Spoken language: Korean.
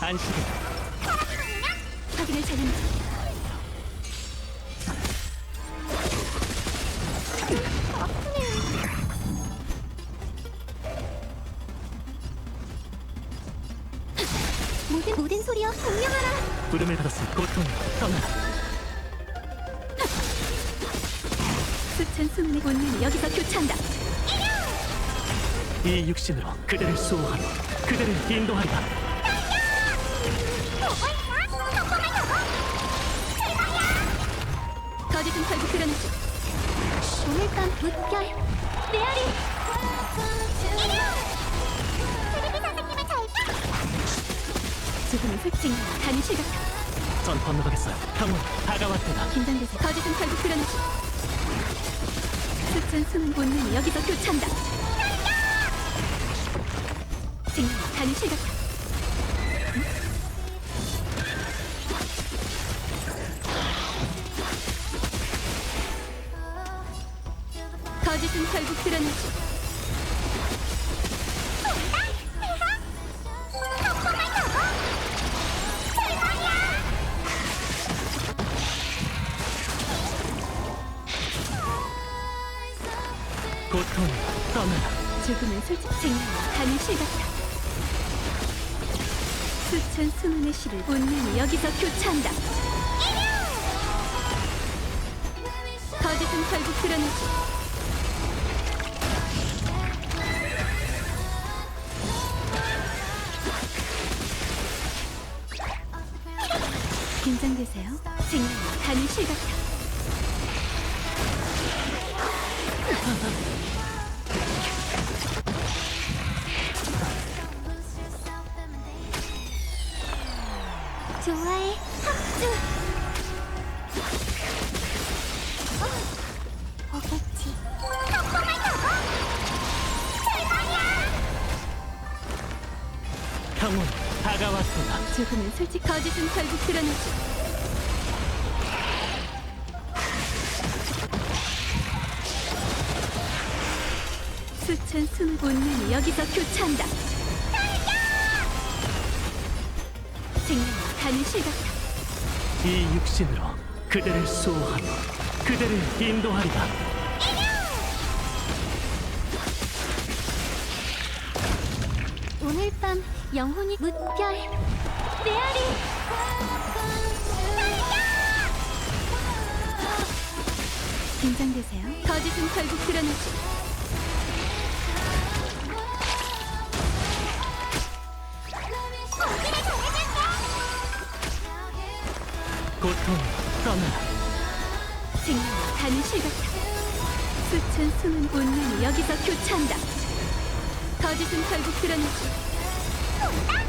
안식은 확인을 잘한다. 모든 모든 소리여 공명하라. 부름을 받았으니 고통을 떠나라 수천 수문의 본능이 여기서 교차한다. 이 육신으로 그대를 수호하며 그대를 인도하리라 거짓은 결국 드러나지. 오늘 밤 무별 메아리. 죽음은 솔직히 가는 실각. 전 건너가겠어요 강원 다가왔다 긴장돼서 거짓은 결국 드러나지. 수천 수문 본능이 여기서 교차한다. 생명 가는 실각. 거짓은 결국 드러나지. 고통을 떠나라 죽음은 솔직 생명 가는 실각이다. 수천 수문의 시를 본능이 여기서 교차한다. 거짓은 결국 드러나지. 긴장되세요. 생명 가는 실각이 다. 좋아해 합주. 어, 오겠지? 강원 다가왔다. 조금은 솔직 거짓은 결국 드러나지. 수천 수문 본능이 여기서 교차한다. 생명 은 가는 실각이다 이 육신으로 그대를 수호하며 그대를 인도하리라. 오늘 밤 영혼이 무별 메아리! 긴장되세요. 거짓은 결국 드러나지 고통을 떠나라. 생명 가는 실각이다 수천 수문 본능이 여기서 교차한다. 거짓은 결국 드러나지